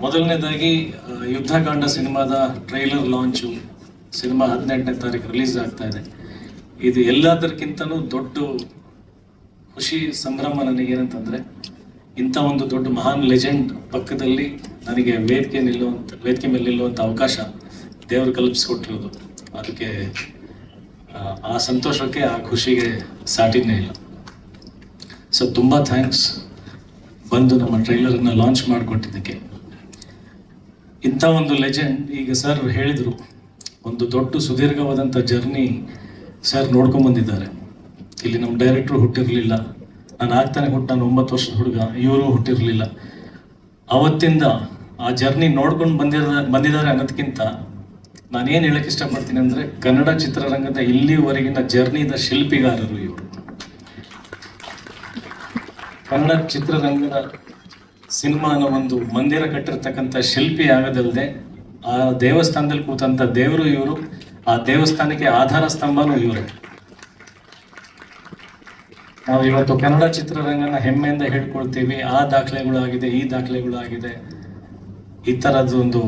ಮೊದಲನೇದಾಗಿ ಆ, ಯುದ್ಧಕಾಂಡ ಸಿನಿಮಾದ ಟ್ರೈಲರ್ ಲಾಂಚು ಸಿನಿಮಾ ಹದಿನೆಂಟನೇ ತಾರೀಕು ರಿಲೀಸ್ ಆಗ್ತಾ ಇದೆ. ಇದು ಎಲ್ಲದಕ್ಕಿಂತನೂ ದೊಡ್ಡ ಖುಷಿ ಸಂಭ್ರಮ ನನಗೇನಂತಂದ್ರೆ ಇಂಥ ಒಂದು ದೊಡ್ಡ ಮಹಾನ್ ಲೆಜೆಂಡ್ ಪಕ್ಕದಲ್ಲಿ ನನಗೆ ವೇದಿಕೆ ನಿಲ್ಲುವಂಥ ವೇದಿಕೆ ಮೇಲೆ ನಿಲ್ಲುವಂಥ ಅವಕಾಶ ದೇವರು ಕಲ್ಪಿಸ್ಕೊಟ್ಟಿರೋದು. ಅದಕ್ಕೆ ಆ ಸಂತೋಷಕ್ಕೆ ಆ ಖುಷಿಗೆ ಸಾಟಿನೇ ಇಲ್ಲ. ಸೊ ತುಂಬ ಥ್ಯಾಂಕ್ಸ್ ಬಂದು ನಮ್ಮ ಟ್ರೈಲರನ್ನು ಲಾಂಚ್ ಮಾಡಿಕೊಟ್ಟಿದ್ದಕ್ಕೆ. ಇಂಥ ಒಂದು ಲೆಜೆಂಡ್ ಈಗ ಸರ್ ಹೇಳಿದರು. ಒಂದು ದೊಡ್ಡ ಸುದೀರ್ಘವಾದಂಥ ಜರ್ನಿ ಸರ್ ನೋಡ್ಕೊಂಬಂದಿದ್ದಾರೆ ಇಲ್ಲಿ ನಮ್ಮ ಡೈರೆಕ್ಟ್ರು ಹುಟ್ಟಿರಲಿಲ್ಲ. ನಾನು ಆಗ್ತಾನೆ ಹುಟ್ಟು, ನಾನು ಒಂಬತ್ತು ವರ್ಷದ ಹುಡುಗ, ಇವರು ಹುಟ್ಟಿರಲಿಲ್ಲ. ಅವತ್ತಿಂದ ಆ ಜರ್ನಿ ನೋಡ್ಕೊಂಡು ಬಂದಿರ ಬಂದಿದ್ದಾರೆ ಅನ್ನೋದಕ್ಕಿಂತ ನಾನೇನು ಹೇಳಕ್ಕೆ ಇಷ್ಟಪಡ್ತೀನಿ ಅಂದರೆ ಕನ್ನಡ ಚಿತ್ರರಂಗದ ಇಲ್ಲಿವರೆಗಿನ ಜರ್ನಿದ ಶಿಲ್ಪಿಗಾರರು ಇವರು. ಕನ್ನಡ ಚಿತ್ರರಂಗದ ಸಿನಿಮಾನ ಒಂದು ಮಂದಿರ ಕಟ್ಟಿರ್ತಕ್ಕಂಥ ಶಿಲ್ಪಿ ಆಗದಲ್ಲದೆ ಆ ದೇವಸ್ಥಾನದಲ್ಲಿ ಕೂತಂತ ದೇವರು ಇವರು, ಆ ದೇವಸ್ಥಾನಕ್ಕೆ ಆಧಾರ ಸ್ತಂಭನೂ ಇವರು. ನಾವು ಇವತ್ತು ಕನ್ನಡ ಚಿತ್ರರಂಗನ ಹೆಮ್ಮೆಯಿಂದ ಹೇಳ್ಕೊಳ್ತೀವಿ, ಆ ದಾಖಲೆಗಳಾಗಿದೆ ಈ ದಾಖಲೆಗಳಾಗಿದೆ ಈ ಥರದ್ದೊಂದು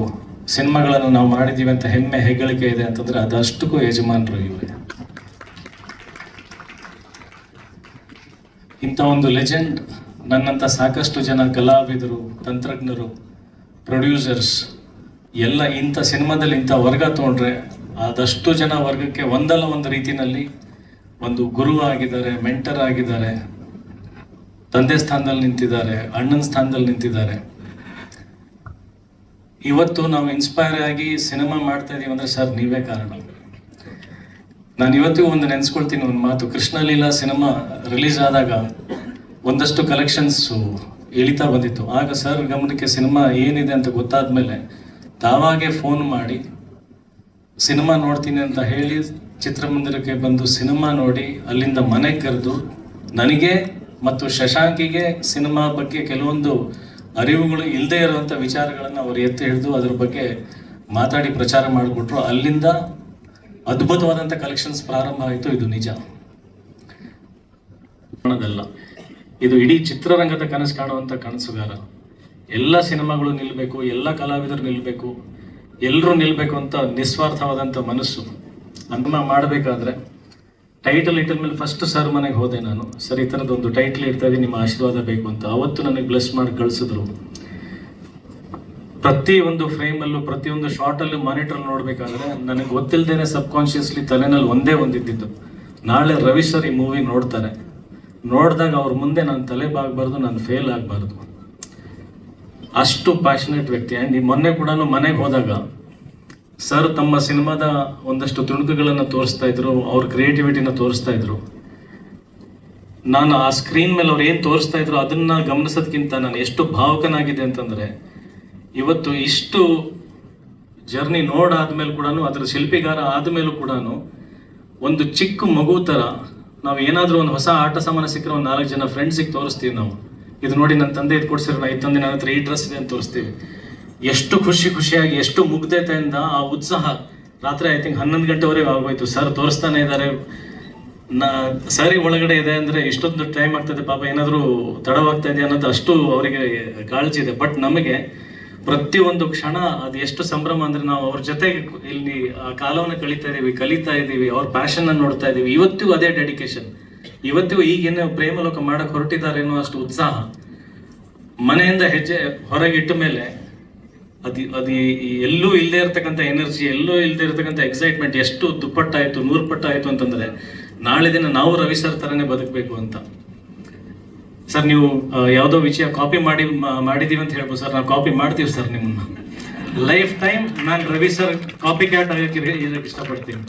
ಸಿನಿಮಾಗಳನ್ನು ನಾವು ಮಾಡಿದ್ದೀವಿ ಅಂತ ಹೆಮ್ಮೆ, ಹೆಗ್ಗಳಿಕೆ ಇದೆ ಅಂತಂದ್ರೆ ಅದಷ್ಟಕ್ಕೂ ಯಜಮಾನರು ಇವರು. ಇಂಥ ಒಂದು ಲೆಜೆಂಡ್ ನನ್ನಂಥ ಸಾಕಷ್ಟು ಜನ ಕಲಾವಿದರು, ತಂತ್ರಜ್ಞರು ಪ್ರೊಡ್ಯೂಸರ್ಸ್ ಎಲ್ಲ ಇಂಥ ಸಿನಿಮಾದಲ್ಲಿ ಇಂಥ ವರ್ಗ ತೊಗೊಂಡ್ರೆ ಆದಷ್ಟು ಜನ ವರ್ಗಕ್ಕೆ ಒಂದಲ್ಲ ಒಂದು ರೀತಿಯಲ್ಲಿ ಒಂದು ಗುರು ಆಗಿದ್ದಾರೆ ಮೆಂಟರ್ ಆಗಿದ್ದಾರೆ, ತಂದೆ ಸ್ಥಾನದಲ್ಲಿ ನಿಂತಿದ್ದಾರೆ, ಅಣ್ಣನ ಸ್ಥಾನದಲ್ಲಿ ನಿಂತಿದ್ದಾರೆ. ಇವತ್ತು ನಾವು ಇನ್ಸ್ಪೈರ್ ಆಗಿ ಸಿನಿಮಾ ಮಾಡ್ತಾ ಇದೀವಿ ಅಂದ್ರೆ ಸರ್ ನೀವೇ ಕಾರಣ. ನಾನು ಇವತ್ತಿಗೂ ಒಂದು ನೆನೆಸ್ಕೊಳ್ತೀನಿ ಒಂದು ಮಾತು. ಕೃಷ್ಣಲೀಲಾ ಸಿನಿಮಾ ರಿಲೀಸ್ ಆದಾಗ ಒಂದಷ್ಟು ಕಲೆಕ್ಷನ್ಸು ಇಳಿತಾ ಬಂದಿತ್ತು. ಆಗ ಸರ್ ಗಮನಕ್ಕೆ ಸಿನಿಮಾ ಏನಿದೆ ಅಂತ ಗೊತ್ತಾದ ಮೇಲೆ ತಾವಾಗೆ ಫೋನ್ ಮಾಡಿ ಸಿನಿಮಾ ನೋಡ್ತೀನಿ ಅಂತ ಹೇಳಿ ಚಿತ್ರಮಂದಿರಕ್ಕೆ ಬಂದು ಸಿನಿಮಾ ನೋಡಿ, ಅಲ್ಲಿಂದ ಮನೆಗೆ ಕರೆದು ನನಗೆ ಮತ್ತು ಶಶಾಂಕಿಗೆ ಸಿನಿಮಾ ಬಗ್ಗೆ ಕೆಲವೊಂದು ಅರಿವುಗಳು ಇಲ್ಲದೆ ಇರುವಂಥ ವಿಚಾರಗಳನ್ನು ಅವರು ಎತ್ತಿ ಹಿಡಿದು ಅದ್ರ ಬಗ್ಗೆ ಮಾತಾಡಿ ಪ್ರಚಾರ ಮಾಡಿಕೊಟ್ರು. ಅಲ್ಲಿಂದ ಅದ್ಭುತವಾದಂಥ ಕಲೆಕ್ಷನ್ಸ್ ಪ್ರಾರಂಭ ಆಯಿತು, ಇದು ನಿಜ. ಇದು ಇಡೀ ಚಿತ್ರರಂಗದ ಕನಸು ಕಾಣುವಂಥ ಕನಸುಗಾರ. ಎಲ್ಲ ಸಿನಿಮಾಗಳು ನಿಲ್ಲಬೇಕು ಎಲ್ಲ ಕಲಾವಿದರು ನಿಲ್ಲಬೇಕು ಎಲ್ಲರೂ ನಿಲ್ಲಬೇಕು ಅಂತ ನಿಸ್ವಾರ್ಥವಾದಂಥ ಮನಸ್ಸು. ಅನ್ನ ಮಾಡಬೇಕಾದ್ರೆ ಟೈಟಲ್ ಇಟ್ಟ ಮೇಲೆ ಫಸ್ಟ್ ಸರ್ ಮನೆಗೆ ಹೋದೆ ನಾನು. ಸರ್, ಈ ಥರದೊಂದು ಟೈಟಲ್ ಇರ್ತಾ ಇದೆ ನಿಮ್ಮ ಆಶೀರ್ವಾದ ಬೇಕು ಅಂತ. ಅವತ್ತು ನನಗೆ ಬ್ಲೆಸ್ ಮಾಡಿ ಕಳಿಸಿದ್ರು. ಪ್ರತಿ ಒಂದು ಫ್ರೇಮಲ್ಲೂ ಪ್ರತಿಯೊಂದು ಶಾರ್ಟಲ್ಲೂ ಮಾನಿಟರ್ ನೋಡಬೇಕಾದ್ರೆ ನನಗೆ ಗೊತ್ತಿಲ್ಲದೇನೆ ಸಬ್ ಕಾನ್ಷಿಯಸ್ಲಿ ತಲೆನಲ್ಲಿ ಒಂದೇ ಒಂದಿದ್ದಿದ್ದು. ನಾಳೆ ರವಿ ಸರ್ ಈ ಮೂವಿ ನೋಡ್ತಾರೆ. ನೋಡಿದಾಗ ಅವ್ರ ಮುಂದೆ ನಾನು ತಲೆ ಬಾಗಬಾರ್ದು, ನಾನು ಫೇಲ್ ಆಗಬಾರ್ದು. ಅಷ್ಟು ಪ್ಯಾಷನೇಟ್ ವ್ಯಕ್ತಿ. ಆ್ಯಂಡ್ ಮೊನ್ನೆ ಕೂಡ ಮನೆಗೆ ಹೋದಾಗ ಸರ್ ತಮ್ಮ ಸಿನಿಮಾದ ಒಂದಷ್ಟು ತುಣುಕುಗಳನ್ನು ತೋರಿಸ್ತಾ ಇದ್ರು, ಅವ್ರ ಕ್ರಿಯೇಟಿವಿಟಿನ ತೋರಿಸ್ತಾ ಇದ್ರು. ನಾನು ಆ ಸ್ಕ್ರೀನ್ ಮೇಲೆ ಅವ್ರು ಏನು ತೋರಿಸ್ತಾ ಇದ್ರು ಅದನ್ನ ಗಮನಿಸೋದಕ್ಕಿಂತ ನಾನು ಎಷ್ಟು ಭಾವಕನಾಗಿದೆ ಅಂತಂದರೆ, ಇವತ್ತು ಇಷ್ಟು ಜರ್ನಿ ನೋಡಾದ್ಮೇಲೆ ಕೂಡ ಅದರ ಶಿಲ್ಪಿಗಾರ ಆದಮೇಲೂ ಕೂಡ ಒಂದು ಚಿಕ್ಕ ಮಗು ಥರ ನಾವು ಏನಾದರೂ ಒಂದು ಹೊಸ ಆಟ ಸಾಮಾನು ಸಿಕ್ಕರೆ ಒಂದು ನಾಲ್ಕು ಜನ ಫ್ರೆಂಡ್ಸಿಗೆ ತೋರಿಸ್ತೀವಿ ನಾವು. ಇದು ನೋಡಿ ನನ್ನ ತಂದೆ ಇದು ಕೊಡ್ಸಿರೋ ಈ ತಂದೆ ನನ್ನ ಹತ್ರ ಈ ಡ್ರೆಸ್ ಇದೆ ಅಂತ ತೋರಿಸ್ತೀವಿ. ಎಷ್ಟು ಖುಷಿ ಖುಷಿಯಾಗಿ, ಎಷ್ಟು ಮುಗ್ಧತೆಯಿಂದ ಆ ಉತ್ಸಾಹ. ರಾತ್ರಿ ಐ ತಿಂಕ್ ಹನ್ನೊಂದು ಗಂಟೆವರೆಗೆ ಆಗೋಯ್ತು. ಸರ್ ತೋರಿಸ್ತಾನೆ ಇದ್ದಾರೆ ನಾ ಸರಿ ಒಳಗಡೆ ಇದೆ ಅಂದರೆ ಇಷ್ಟೊಂದು ಟೈಮ್ ಆಗ್ತದೆ ಪಾಪ ಏನಾದರೂ ತಡವಾಗ್ತಾ ಇದೆ ಅನ್ನೋದು ಅಷ್ಟು ಅವರಿಗೆ ಕಾಳಜಿ ಇದೆ. ಬಟ್ ನಮಗೆ ಪ್ರತಿಯೊಂದು ಕ್ಷಣ ಅದು ಎಷ್ಟು ಸಂಭ್ರಮ ಅಂದ್ರೆ ನಾವು ಅವ್ರ ಜೊತೆಗೆ ಇಲ್ಲಿ ಕಾಲವನ್ನು ಕಳೀತಾ ಇದೀವಿ, ಕಲಿತಾ ಇದೀವಿ, ಅವ್ರ ಪ್ಯಾಷನ್ ಅನ್ನು ನೋಡ್ತಾ ಇದೀವಿ. ಇವತ್ತಿಗೂ ಅದೇ ಡೆಡಿಕೇಶನ್ ಇವತ್ತಿಗೂ ಈಗೇನು ಪ್ರೇಮಲೋಕ ಮಾಡಕ್ ಹೊರಟಿದ್ದಾರೆ ಅನ್ನೋ ಅಷ್ಟು ಉತ್ಸಾಹ. ಮನೆಯಿಂದ ಹೆಜ್ಜೆ ಹೊರಗಿಟ್ಟ ಮೇಲೆ ಅದು ಅದು ಎಲ್ಲೂ ಇಲ್ಲದೆ ಇರತಕ್ಕಂಥ ಎನರ್ಜಿ ಎಲ್ಲೂ ಇಲ್ಲದೆ ಇರತಕ್ಕಂಥ ಎಕ್ಸೈಟ್ಮೆಂಟ್ ಎಷ್ಟು ದುಪ್ಪಟ್ಟಾಯಿತು ನೂರು ಪಟ್ಟಾಯಿತು ಅಂತಂದ್ರೆ ನಾಳೆ ದಿನ ನಾವು ರವಿ ಸರ್ ಥರನೇ ಬದುಕಬೇಕು ಅಂತ. ಸರ್, ನೀವು ಯಾವುದೋ ವಿಷಯ ಕಾಪಿ ಮಾಡಿ, ಮಾ- ಮಾಡಿದೀವಿ ಅಂತ ಹೇಳ್ಬೋದು ಸರ್. ನಾವು ಕಾಪಿ ಮಾಡ್ತೀವಿ ಸರ್ ನಿಮ್ಮನ್ನ. ಲೈಫ್ ಟೈಮ್ ನಾನು ರವಿ ಸರ್ ಕಾಪಿ ಕ್ಯಾಟ್ ಆಗಕ್ಕೆ ಇರೋಕ್ಕೆ ಇಷ್ಟಪಡ್ತೀನಿ.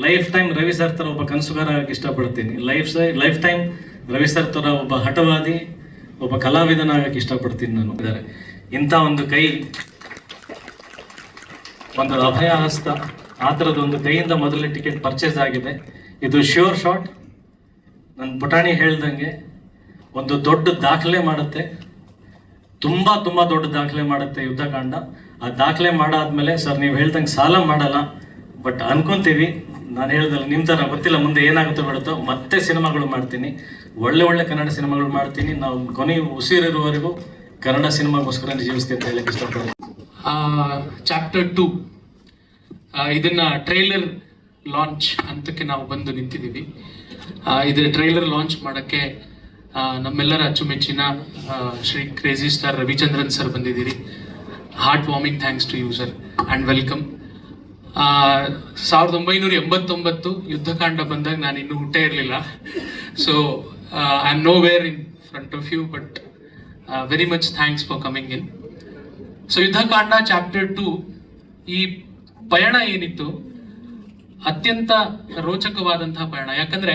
ಲೈಫ್ ಟೈಮ್ ರವಿ ಸರ್ ಥರ ಒಬ್ಬ ಕನಸುಗಾರ ಆಗಕ್ಕೆ ಇಷ್ಟಪಡ್ತೀನಿ. Life life time Ravi sir ಥರ ಒಬ್ಬ ಹಠವಾದಿ, ಒಬ್ಬ ಕಲಾವಿದನಾಗಕ್ಕೆ ಇಷ್ಟಪಡ್ತೀನಿ ನಾನು. ಇದ್ದಾರೆ. ಇಂಥ ಒಂದು ಕೈ, ಒಂದು ಅಭಯ ಹಸ್ತ ಆ ಥರದ ಒಂದು ಕೈಯಿಂದ ಮೊದಲೇ ಟಿಕೆಟ್ ಪರ್ಚೇಸ್ ಆಗಿದೆ. ಇದು ಶ್ಯೂರ್ ಶಾಟ್ ನನ್ನ ಪುಟಾಣಿ ಹೇಳ್ದಂಗೆ ಒಂದು ದೊಡ್ಡ ದಾಖಲೆ ಮಾಡುತ್ತೆ. ತುಂಬಾ ತುಂಬಾ ದೊಡ್ಡ ದಾಖಲೆ ಮಾಡುತ್ತೆ ಯುದ್ಧಕಾಂಡ. ಆ ದಾಖಲೆ ಮಾಡಾದ್ಮೇಲೆ, ಸರ್, ನೀವು ಹೇಳ್ದಂಗೆ ಸಾಲ ಮಾಡಲ್ಲ, ಬಟ್ ಅನ್ಕೊಂತೀವಿ. ನಾನು ಹೇಳ್ದಲ್ಲ ನಿಮ್ಮ ಥರ ಗೊತ್ತಿಲ್ಲ, ಮುಂದೆ ಏನಾಗುತ್ತೋ ಬಿಡುತ್ತೋ ಮತ್ತೆ ಸಿನಿಮಾಗಳು ಮಾಡ್ತೀನಿ. ಒಳ್ಳೆ ಒಳ್ಳೆ ಕನ್ನಡ ಸಿನಿಮಾಗಳು ಮಾಡ್ತೀನಿ. ನಾವು ಕೊನೆ ಉಸಿರಿರುವವರೆಗೂ ಕನ್ನಡ ಸಿನಿಮಾಗೋಸ್ಕರ ಜೀವಿಸ್ತೀನಿ ಅಂತ ಹೇಳಕ್ಕೆ ಇಷ್ಟಪಡ್ತೀನಿ. Chapter two. ಇದನ್ನ ಟ್ರೈಲರ್ ಲಾಂಚ್ ಹಂತಕ್ಕೆ ನಾವು ಬಂದು ನಿಂತಿದ್ದೀವಿ. ಇದು ಟ್ರೈಲರ್ ಲಾಂಚ್ ಮಾಡೋಕ್ಕೆ ನಮ್ಮೆಲ್ಲರ ಅಚ್ಚುಮೆಚ್ಚಿನ Shri crazy star Ravichandran sir ಬಂದಿದ್ದೀರಿ. Heart warming thanks to you sir and welcome ಸಾವಿರದ ಒಂಬೈನೂರ ಎಂಬತ್ತೊಂಬತ್ತು ಯುದ್ಧಕಾಂಡ ಬಂದಾಗ ನಾನು ಇನ್ನೂ ಹುಟ್ಟೇ ಇರಲಿಲ್ಲ. So I am nowhere in front of you but very much thanks for coming in so Yuddhakaanda chapter two ಈ ಪಯಣ ಏನಿತ್ತು? ಅತ್ಯಂತ ರೋಚಕವಾದಂತಹ ಪಯಣ. ಯಾಕಂದ್ರೆ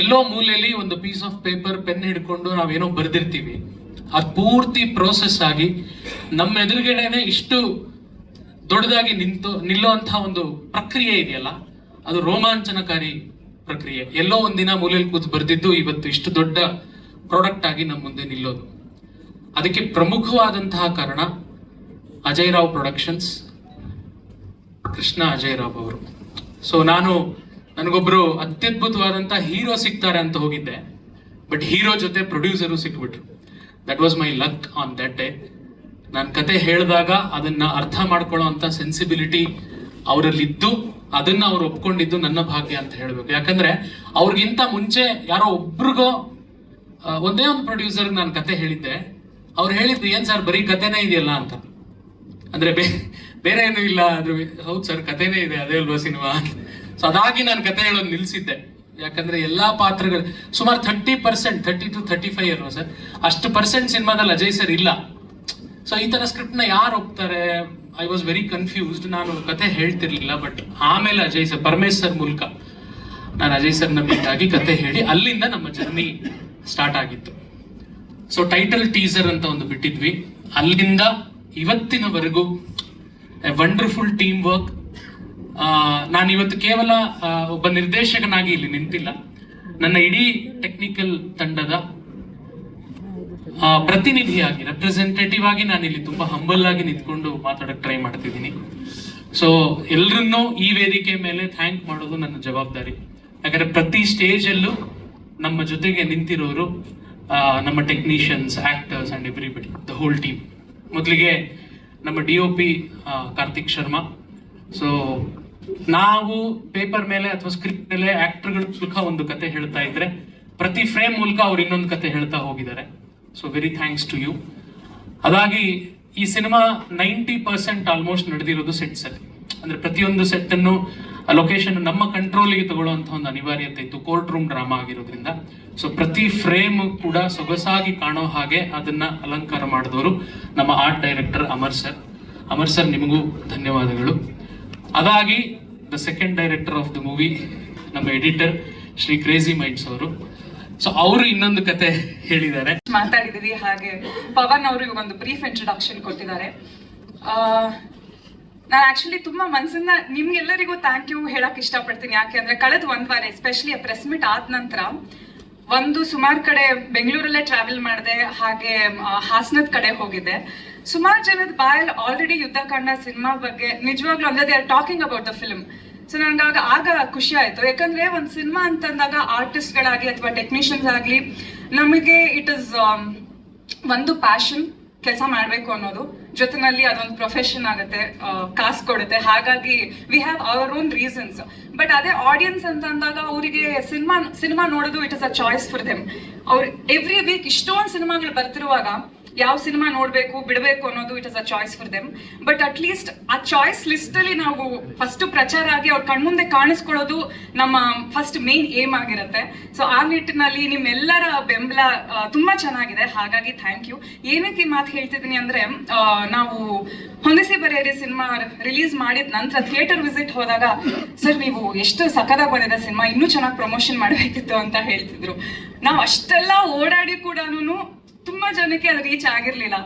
ಎಲ್ಲೋ ಮೂಲೆಯಲ್ಲಿ ಒಂದು ಪೀಸ್ ಆಫ್ ಪೇಪರ್ ಪೆನ್ ಹಿಡ್ಕೊಂಡು ನಾವೇನೋ ಬರೆದಿರ್ತೀವಿ. ಅದು ಪೂರ್ತಿ ಪ್ರೋಸೆಸ್ ಆಗಿ ನಮ್ಮ ಎದುರುಗಡೆನೆ ಇಷ್ಟು ದೊಡ್ಡದಾಗಿ ನಿಂತು ನಿಲ್ಲುವಂತಹ ಒಂದು ಪ್ರಕ್ರಿಯೆ ಇದೆಯಲ್ಲ, ಅದು ರೋಮಾಂಚನಕಾರಿ ಪ್ರಕ್ರಿಯೆ. ಎಲ್ಲೋ ಒಂದಿನ ಮೂಲೆಯಲ್ಲಿ ಕೂತು ಬರೆದಿದ್ದು ಇವತ್ತು ಇಷ್ಟು ದೊಡ್ಡ ಪ್ರಾಡಕ್ಟ್ ಆಗಿ ನಮ್ಮ ಮುಂದೆ ನಿಲ್ಲೋದು. ಅದಕ್ಕೆ ಪ್ರಮುಖವಾದಂತಹ ಕಾರಣ ಅಜಯ್ ರಾವ್ ಪ್ರೊಡಕ್ಷನ್ಸ್ ಕೃಷ್ಣ ಅಜಯ್ ರಾವ್ ಅವರು. ಸೊ ನಾನು ನನಗೊಬ್ರು ಅತ್ಯದ್ಭುತವಾದಂಥ ಹೀರೋ ಸಿಗ್ತಾರೆ ಅಂತ ಹೋಗಿದ್ದೆ. ಬಟ್ ಹೀರೋ ಜೊತೆ producer ಸಿಕ್ಬಿಟ್ರು. That was my luck on that day ನಾನು ಕತೆ ಹೇಳಿದಾಗ ಅದನ್ನ ಅರ್ಥ ಮಾಡ್ಕೊಳ್ಳೋ ಅಂತ ಸೆನ್ಸಿಬಿಲಿಟಿ ಅವರಲ್ಲಿದ್ದು, ಅದನ್ನ ಅವ್ರು ಒಪ್ಕೊಂಡಿದ್ದು ನನ್ನ ಭಾಗ್ಯ ಅಂತ ಹೇಳ್ಬೇಕು. ಯಾಕಂದ್ರೆ ಅವ್ರಿಗಿಂತ ಮುಂಚೆ ಯಾರೋ ಒಬ್ರಿಗೋ ಒಂದೇ ಒಂದು ಪ್ರೊಡ್ಯೂಸರ್ ನಾನು ಕತೆ ಹೇಳಿದ್ದೆ. ಅವ್ರು ಹೇಳಿದ್ರು, ಏನ್ ಸರ್, ಬರೀ ಕತೆನೇ ಇದೆಯಲ್ಲ? ಅಂತ. ಅಂದ್ರೆ ಬೇರೆ ಏನೂ ಇಲ್ಲ. ಅಂದ್ರೆ ಹೌದು ಸರ್, ಕತೆನೇ ಇದೆ. ಅದೇ ಅಲ್ವಾ ಸಿನಿಮಾ? ಸೊ ಅದಾಗಿ ನಾನು ಕತೆ ಹೇಳೋದು ನಿಲ್ಸಿದ್ದೆ. ಯಾಕಂದ್ರೆ ಎಲ್ಲಾ ಪಾತ್ರಗಳು ಸುಮಾರು thirty percent thirty two thirty five ಅಲ್ವಾ ಸರ್. ಅಷ್ಟು ಪರ್ಸೆಂಟ್ ಸಿನಿಮಾದಲ್ಲಿ ಅಜಯ್ ಸರ್ ಇಲ್ಲ. ಸೊ ಈ ತರ ಸ್ಕ್ರಿಪ್ಟ್ನ ಯಾರು ಹೋಗ್ತಾರೆ ಐ ವಾಸ್ ವೆರಿ ಕನ್ಫ್ಯೂಸ್ಡ್ ನಾನು ಕತೆ ಹೇಳ್ತಿರ್ಲಿಲ್ಲ ಬಟ್ ಆಮೇಲೆ ಅಜಯ್ ಸರ್, ಪರಮೇಶ್ ಸರ್ ಮೂಲಕ ನಾನು ಅಜಯ್ ಸರ್ನ ಮೀಟ್ ಆಗಿ ಕತೆ ಹೇಳಿ ಅಲ್ಲಿಂದ ನಮ್ಮ ಜರ್ನಿ ಸ್ಟಾರ್ಟ್ ಆಗಿತ್ತು. ಸೊ ಟೈಟಲ್ ಟೀಸರ್ ಅಂತ ಒಂದು ಬಿಟ್ಟಿದ್ವಿ. ಅಲ್ಲಿಂದ ಇವತ್ತಿನವರೆಗೂ ಎ ವಂಡರ್ಫುಲ್ ಟೀಮ್ ವರ್ಕ್ ನಾನು ಇವತ್ತು ಕೇವಲ ಒಬ್ಬ ನಿರ್ದೇಶಕನಾಗಿ ಇಲ್ಲಿ ನಿಂತಿಲ್ಲ. ನನ್ನ ಇಡೀ ಟೆಕ್ನಿಕಲ್ ತಂಡದ ಪ್ರತಿನಿಧಿಯಾಗಿ ರೆಪ್ರೆಸೆಂಟೇಟಿವ್ ಆಗಿ ನಾನು ಇಲ್ಲಿ ತುಂಬಾ ಹಂಬಲ್ ಆಗಿ ನಿಂತ್ಕೊಂಡು ಮಾತಾಡಕ್ ಟ್ರೈ ಮಾಡ್ತಿದ್ದೀನಿ. ಸೊ ಎಲ್ರನ್ನೂ ಈ ವೇದಿಕೆ ಮೇಲೆ ಥ್ಯಾಂಕ್ ಮಾಡೋದು ನನ್ನ ಜವಾಬ್ದಾರಿ. ಯಾಕಂದ್ರೆ ಪ್ರತಿ ಸ್ಟೇಜ್ ಅಲ್ಲೂ ನಮ್ಮ ಜೊತೆಗೆ ನಿಂತಿರೋರು ನಮ್ಮ technicians actors and everybody the whole team ಮೊದಲಿಗೆ ನಮ್ಮ D O P Karthik Sharma. So ನಾವು ಪೇಪರ್ ಮೇಲೆ ಅಥವಾ ಸ್ಕ್ರಿಪ್ಟ್ ಮೇಲೆ ಆಕ್ಟರ್ಗಳ ಮೂಲಕ ಒಂದು ಕತೆ ಹೇಳ್ತಾ ಇದ್ರೆ, ಪ್ರತಿ ಫ್ರೇಮ್ ಮೂಲಕ ಅವ್ರು ಇನ್ನೊಂದು ಕತೆ ಹೇಳ್ತಾ ಹೋಗಿದ್ದಾರೆ. So very thanks to you ಅದಾಗಿ, ಈ ಸಿನಿಮಾ ನೈಂಟಿ ಪರ್ಸೆಂಟ್ ಆಲ್ಮೋಸ್ಟ್ ನಡೆದಿರೋದು ಸೆಟ್ಸ್ ಅಲ್ಲಿ ಅಂದ್ರೆ ಪ್ರತಿಯೊಂದು ಸೆಟ್ ಅನ್ನು ಲೊಕೇಶನ್ ನಮ್ಮ ಕಂಟ್ರೋಲಿಗೆ ತಗೊಳ್ಳುವಂತ ಒಂದು ಅನಿವಾರ್ಯತೆ ಇತ್ತು. ಕೋರ್ಟ್ ರೂಮ್ ಡ್ರಾಮಾ ಆಗಿರೋದ್ರಿಂದ. ಸೊ ಪ್ರತಿ ಫ್ರೇಮ್ ಕೂಡ ಸೊಗಸಾಗಿ ಕಾಣೋ ಹಾಗೆ ಅದನ್ನ ಅಲಂಕಾರ ಮಾಡಿದವರು ನಮ್ಮ art director Amar sir Amar sir ನಿಮಗೂ ಧನ್ಯವಾದಗಳು. ಅದಾಗಿ the second director of the movie ನಮ್ಮ ಎಡಿಟರ್ ಶ್ರೀ ಕ್ರೇಜಿ ಮೈಂಡ್ಸ್ ಅವರು. ಸೊ ಅವರು ಇನ್ನೊಂದು ಕತೆ ಹೇಳಿದ್ದಾರೆ. ಮಾತಾಡಿದಿರಿ, ಹಾಗೆ ಪವನ್ ಅವರಿಗೆ ಒಂದು ಬ್ರೀಫ್ ಇಂಟ್ರೊಡಕ್ಷನ್ ಕೊಟ್ಟಿದ್ದಾರೆ. ನಾನು ಆಕ್ಚುಲಿ ತುಂಬಾ ಮನ್ಸನ್ನ ನಿಮ್ಗೆಲ್ಲರಿಗೂ ಥ್ಯಾಂಕ್ ಯು ಹೇಳಕ್ ಇಷ್ಟಪಡ್ತೀನಿ. ಯಾಕೆ ಅಂದ್ರೆ ಕಳೆದ ಒಂದ್ ವಾರ ಎಸ್ಪೆಷಲಿ ಪ್ರೆಸ್ ಮೀಟ್ ಆದ ನಂತರ, ಒಂದು ಸುಮಾರು ಕಡೆ ಬೆಂಗಳೂರಲ್ಲೇ ಟ್ರಾವೆಲ್ ಮಾಡಿದೆ, ಹಾಗೆ ಹಾಸನದ ಕಡೆ ಹೋಗಿದ್ದೆ. ಸುಮಾರು ಜನದ ಬಾಯಲ್ಲಿ ಆಲ್ರೆಡಿ ಯುದ್ಧ ಕಂಡ ಸಿನಿಮಾ ಬಗ್ಗೆ ನಿಜವಾಗ್ಲೂ ಅಂದ್ರೆ they are talking about the film so ನನಗಾಗ ಆಗ ಖುಷಿ ಆಯ್ತು. ಯಾಕಂದ್ರೆ ಒಂದು ಸಿನಿಮಾ ಅಂತಂದಾಗ ಆರ್ಟಿಸ್ಟ್ಗಳಾಗಲಿ ಅಥವಾ ಟೆಕ್ನಿಷಿಯನ್ಸ್ ಆಗಲಿ ನಮಗೆ ಇಟ್ ಇಸ್ ಒಂದು ಪ್ಯಾಷನ್ ಕೆಲಸ ಮಾಡಬೇಕು ಅನ್ನೋದು. ಜೊತೆನಲ್ಲಿ ಅದೊಂದು ಪ್ರೊಫೆಷನ್ ಆಗುತ್ತೆ ಕಾಸು ಕೊಡುತ್ತೆ. ಹಾಗಾಗಿ we have our own reasons but ಅದೇ ಆಡಿಯನ್ಸ್ ಅಂತ ಅಂದಾಗ ಅವರಿಗೆ ಸಿನಿಮಾ ಸಿನಿಮಾ ನೋಡೋದು it is a choice for them ಅವ್ರು ಎವ್ರಿ ವೀಕ್ ಇಷ್ಟೊಂದು ಸಿನಿಮಾಗಳು ಬರ್ತಿರುವಾಗ ಯಾವ ಸಿನಿಮಾ ನೋಡಬೇಕು, ಬಿಡಬೇಕು ಅನ್ನೋದು it is a choice for them but at least ಆ ಚಾಯ್ಸ್ ಲಿಸ್ಟ್ ಅಲ್ಲಿ ನಾವು ಫಸ್ಟ್ ಪ್ರಚಾರ ಆಗಿ ಅವ್ರ ಕಣ್ಮುಂದೆ ಕಾಣಿಸ್ಕೊಳ್ಳೋದು ನಮ್ಮ ಫಸ್ಟ್ ಮೇನ್ ಏಮ್ ಆಗಿರುತ್ತೆ. ಸೊ ಆ ನಿಟ್ಟಿನಲ್ಲಿ ನಿಮ್ಮೆಲ್ಲರ ಬೆಂಬಲ ತುಂಬಾ ಚೆನ್ನಾಗಿದೆ. ಹಾಗಾಗಿ ಥ್ಯಾಂಕ್ ಯು ಏನಕ್ಕೆ ಮಾತು ಹೇಳ್ತಿದ್ದೀನಿ ಅಂದ್ರೆ ನಾವು ಹೊಂದಿಸಿ ಬರೆಯರಿ ಸಿನಿಮಾ ರಿಲೀಸ್ ಮಾಡಿದ ನಂತರ ಥಿಯೇಟರ್ ವಿಸಿಟ್ ಹೋದಾಗ, ಸರ್, ನೀವು ಎಷ್ಟು ಸಖದ ಬಂದಿದೆ ಸಿನಿಮಾ? ಇನ್ನೂ ಚೆನ್ನಾಗಿ ಪ್ರಮೋಷನ್ ಮಾಡಬೇಕಿತ್ತು ಅಂತ ಹೇಳ್ತಿದ್ರು. ನಾವು ಅಷ್ಟೆಲ್ಲ ಓಡಾಡಿ ಕೂಡ ತುಂಬಾ ಜನಕ್ಕೆ ಅದು reach ಆಗಿರ್ಲಿಲ್ಲ.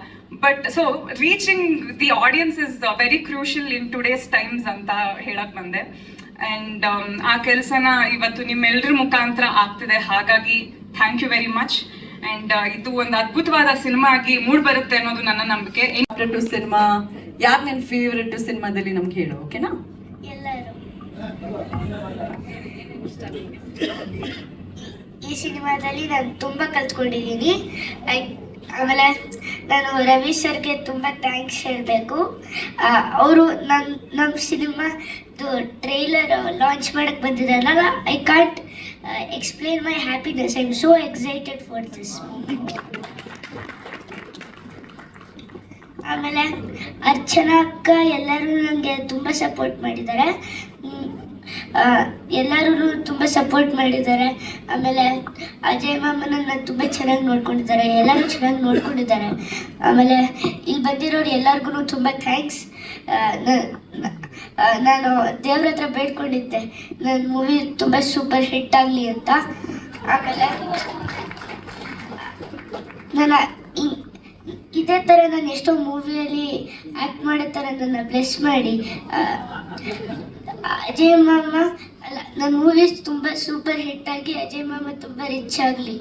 But so reaching the audience is very crucial in today's times ಅಂತ ಹೇಳಕ್ ಬಂದೆ. ಅಂಡ್ ಆ ಕೆಲಸನ ಇವತ್ತು ನಿಮ್ಮೆಲ್ಲರ ಮುಖಾಂತರ ಆಗ್ತಿದೆ. ಹಾಗಾಗಿ thank you very much and ಇದು ಒಂದು ಅದ್ಭುತವಾದ ಸಿನಿಮಾ ಆಗಿ ಮೂಡ್ ಬರುತ್ತೆ ಅನ್ನೋದು ನನ್ನ ನಂಬಿಕೆ. ಟು ಸಿನಿಮಾ ಯಾರು ನಿನ್ ಫೇವ್ರೆಟ್ ಸಿನಿಮಾದಲ್ಲಿ ನಮ್ಗೆ ಹೇಳು ಓಕೆನಾ ಎಲ್ಲರೂ. ಈ ಸಿನಿಮಾದಲ್ಲಿ ನಾನು ತುಂಬ ಕಲ್ತ್ಕೊಂಡಿದ್ದೀನಿ. ಆಮೇಲೆ ನಾನು ರವಿ ಸರ್ಗೆ ತುಂಬ ಥ್ಯಾಂಕ್ಸ್ ಹೇಳಬೇಕು. ಅವರು ನನ್ನ ನಮ್ಮ ಸಿನಿಮಾದು ಟ್ರೈಲರ್ ಲಾಂಚ್ ಮಾಡೋಕ್ಕೆ ಬಂದಿದ್ದಾರಲ್ಲ I can't explain my happiness I am so excited for this ಆಮೇಲೆ ಅರ್ಚನಾ ಅಕ್ಕ ಎಲ್ಲರೂ ನನಗೆ ತುಂಬ ಸಪೋರ್ಟ್ ಮಾಡಿದ್ದಾರೆ. ಎಲ್ಲರೂ ತುಂಬ ಸಪೋರ್ಟ್ ಮಾಡಿದ್ದಾರೆ. ಆಮೇಲೆ ಅಜಯ್ ಮಾಮನನ್ನು ತುಂಬ ಚೆನ್ನಾಗಿ ನೋಡ್ಕೊಂಡಿದ್ದಾರೆ. ಎಲ್ಲರೂ ಚೆನ್ನಾಗಿ ನೋಡ್ಕೊಂಡಿದ್ದಾರೆ. ಆಮೇಲೆ ಇಲ್ಲಿ ಬಂದಿರೋರು ಎಲ್ಲರಿಗೂ ತುಂಬ ಥ್ಯಾಂಕ್ಸ್ ನಾನು ದೇವ್ರ ಹತ್ರ ಬೇಡ್ಕೊಂಡಿದ್ದೆ. ನನ್ನ ಮೂವಿ ತುಂಬ ಸೂಪರ್ ಹಿಟ್ ಆಗಲಿ ಅಂತ. ಆಮೇಲೆ ನಾನು ಇದೇ ಥರ ನಾನು ಎಷ್ಟೋ ಮೂವಿಯಲ್ಲಿ ಆ್ಯಕ್ಟ್ ಮಾಡೋ ಥರ ನನ್ನ ಬ್ಲೆಸ್ ಮಾಡಿ ಅಜಯ್ ಮಾಮ, ಅಲ್ಲ ನನ್ನ ಮೂವೀಸ್ ತುಂಬ ಸೂಪರ್ ಹಿಟ್ ಆಗಿ ಅಜಯ್ ಮಾಮ ತುಂಬ ರಿಚ್ ಆಗಲಿ.